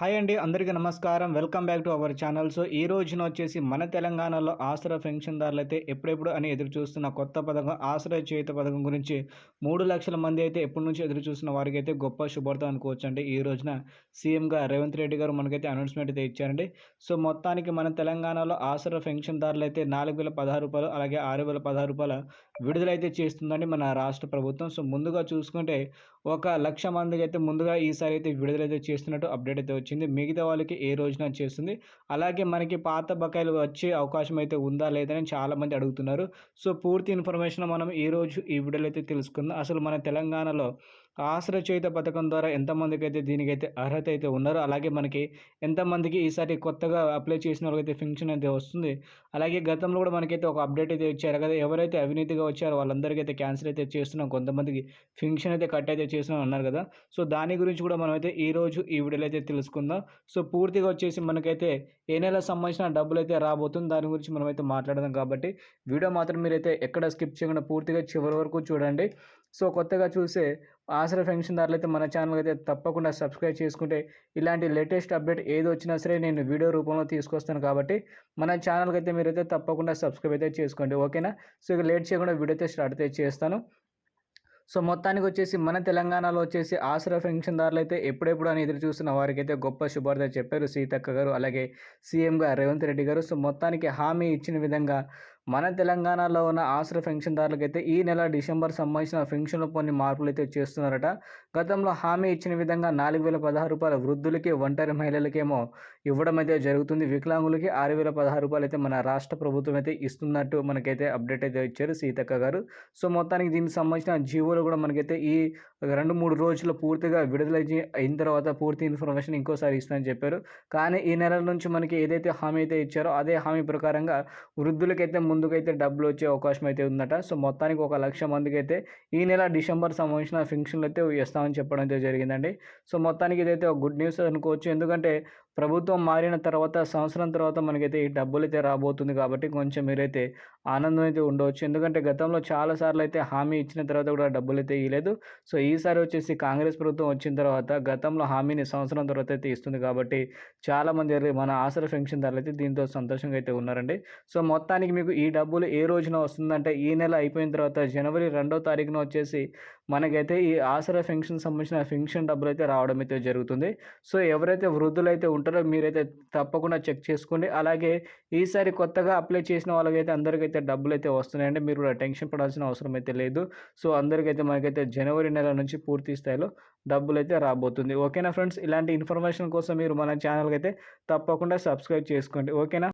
Hi అండి అందరికీ నమస్కారం. Welcome back to our channel. So ఈ రోజున వచ్చేసి మన తెలంగాణలో ఆసరా పెన్షన్దారులు అయితే ఎప్పుడెప్పుడు అని ఎదురు చూస్తున్న కొత్త పథకం ఆసరా చేయుత పథకం గురించి మూడు లక్షల మంది అయితే ఎప్పటి నుంచి ఎదురు చూస్తున్న వారికి అయితే గొప్ప శుభార్థం అనుకోవచ్చు అండి ఈ రోజున సీఎంగా రేవంత్ రెడ్డి గారు మనకైతే అనౌన్స్మెంట్ అయితే ఇచ్చారండి. సో మొత్తానికి మన తెలంగాణలో ఆసరా పెన్షన్దారులు అయితే నాలుగు వేల పదహారు రూపాయలు అలాగే ఆరు వేల పదహారు రూపాయల విడుదలైతే చేస్తుందండి మన రాష్ట్ర ప్రభుత్వం. సో ముందుగా చూసుకుంటే ఒక లక్ష మందికి అయితే ముందుగా ఈసారి అయితే విడుదలైతే చేస్తున్నట్టు అప్డేట్ అయితే వచ్చింది. మిగతా వాళ్ళకి ఏ రోజున చేస్తుంది. అలాగే మనకి పాత బకాయిలు వచ్చే అవకాశం అయితే ఉందా లేదని చాలామంది అడుగుతున్నారు. సో పూర్తి ఇన్ఫర్మేషన్ మనం ఈరోజు రోజు ఈ వీడియోలో అయితే తెలుసుకుందాం. అసలు మన తెలంగాణలో ఆశ్రయచయిత పథకం ద్వారా ఎంతమందికి అయితే దీనికైతే అర్హత అయితే ఉన్నారో అలాగే మనకి ఎంతమందికి ఈసారి కొత్తగా అప్లై చేసిన వాళ్ళకైతే ఫంక్షన్ అయితే వస్తుంది. అలాగే గతంలో కూడా మనకైతే ఒక అప్డేట్ అయితే ఇచ్చారు కదా ఎవరైతే అవినీతిగా వచ్చారో వాళ్ళందరికీ అయితే క్యాన్సిల్ అయితే చేస్తున్నాం. కొంతమందికి ఫంక్షన్ అయితే కట్ అయితే చేస్తున్నాం అన్నారు కదా. సో దాని గురించి కూడా మనమైతే ఈ రోజు ఈ వీడియోలో అయితే తెలుసుకుందాం. సో పూర్తిగా వచ్చేసి మనకైతే ఏ నెల సంబంధించిన డబ్బులు అయితే రాబోతుంది దాని గురించి మనమైతే మాట్లాడదాం కాబట్టి వీడియో మాత్రం మీరైతే ఎక్కడ స్కిప్ చేయకుండా పూర్తిగా చివరి వరకు చూడండి. సో కొత్తగా చూసే ఆసరా పెన్షన్దారులు అయితే మన ఛానల్ అయితే తప్పకుండా సబ్స్క్రైబ్ చేసుకుంటే ఇలాంటి లేటెస్ట్ అప్డేట్ ఏది వచ్చినా సరే నేను వీడియో రూపంలో తీసుకొస్తాను కాబట్టి మన ఛానల్కి అయితే మీరైతే తప్పకుండా సబ్స్క్రైబ్ అయితే చేసుకోండి. ఓకేనా? సో ఇక లేట్ చేయకుండా వీడియో అయితే స్టార్ట్ అయితే చేస్తాను. సో మొత్తానికి వచ్చేసి మన తెలంగాణలో వచ్చేసి ఆసరా పెన్షన్దారులు అయితే ఎప్పుడెప్పుడు అని ఎదురు చూస్తున్న వారికి అయితే గొప్ప శుభార్త చెప్పారు సీతక్క గారు అలాగే సీఎంగా రేవంత్ రెడ్డి గారు. సో మొత్తానికి హామీ ఇచ్చిన విధంగా మన తెలంగాణలో ఉన్న ఆసరా పెన్షన్దారులకు అయితే ఈ నెల డిసెంబర్ సంబంధించిన పెన్షన్లో కొన్ని మార్పులు అయితే చేస్తున్నారట. గతంలో హామీ ఇచ్చిన విధంగా నాలుగు వేల పదహారు రూపాయల వృద్ధులకి ఒంటరి మహిళలకేమో ఇవ్వడం అయితే జరుగుతుంది. వికలాంగులకి ఆరు వేల పదహారు రూపాయలు అయితే మన రాష్ట్ర ప్రభుత్వం అయితే ఇస్తున్నట్టు మనకైతే అప్డేట్ అయితే ఇచ్చారు సీతక్క గారు. సో మొత్తానికి దీనికి సంబంధించిన జీవోలు కూడా మనకైతే ఈ రెండు మూడు రోజులు పూర్తిగా విడుదల అయిన తర్వాత పూర్తి ఇన్ఫర్మేషన్ ఇంకోసారి ఇస్తానని చెప్పారు. కానీ ఈ నెల నుంచి మనకి ఏదైతే హామీ అయితే ఇచ్చారో అదే హామీ ప్రకారంగా వృద్ధులకైతే ముందు ముందుకైతే డబ్బులు వచ్చే అవకాశం అయితే ఉందట. సో మొత్తానికి ఒక లక్ష మందికి అయితే ఈ నెల డిసెంబర్ సంబంధించిన ఫంక్షన్లు అయితే ఇస్తామని చెప్పడం అయితే జరిగిందండి. సో మొత్తానికి ఇదైతే ఒక గుడ్ న్యూస్ అనుకోవచ్చు. ఎందుకంటే ప్రభుత్వం మారిన తర్వాత సంవత్సరం తర్వాత మనకైతే ఈ డబ్బులు అయితే రాబోతుంది కాబట్టి కొంచెం మీరైతే ఆనందం అయితే ఉండవచ్చు ఎందుకంటే గతంలో చాలాసార్లు అయితే హామీ ఇచ్చిన తర్వాత కూడా డబ్బులు అయితే ఇవ్వలేదు సో ఈసారి వచ్చేసి కాంగ్రెస్ ప్రభుత్వం వచ్చిన తర్వాత గతంలో హామీని సంవత్సరం తర్వాత అయితే ఇస్తుంది కాబట్టి చాలామంది మన ఆసర పెన్షన్దారులు అయితే దీంతో సంతోషంగా అయితే ఉన్నారండి. సో మొత్తానికి మీకు ఈ డబ్బులు ఏ రోజున వస్తుందంటే ఈ నెల అయిపోయిన తర్వాత జనవరి రెండో తారీఖున వచ్చేసి మనకైతే ఈ ఆసరా పెన్షన్ సంబంధించిన పెన్షన్ డబ్బులు అయితే రావడం అయితే జరుగుతుంది. సో ఎవరైతే వృద్ధులైతే ఉంటారో మీరైతే తప్పకుండా చెక్ చేసుకోండి. అలాగే ఈసారి కొత్తగా అప్లై చేసిన వాళ్ళకైతే అందరికైతే డబ్బులు అయితే వస్తున్నాయండి. మీరు కూడా టెన్షన్ పడాల్సిన అవసరం అయితే లేదు. సో అందరికైతే మనకైతే జనవరి నెల నుంచి పూర్తి స్థాయిలో డబ్బులు అయితే రాబోతుంది. ఓకేనా ఫ్రెండ్స్? ఇలాంటి ఇన్ఫర్మేషన్ కోసం మీరు మన ఛానల్కి అయితే తప్పకుండా సబ్స్క్రైబ్ చేసుకోండి. ఓకేనా?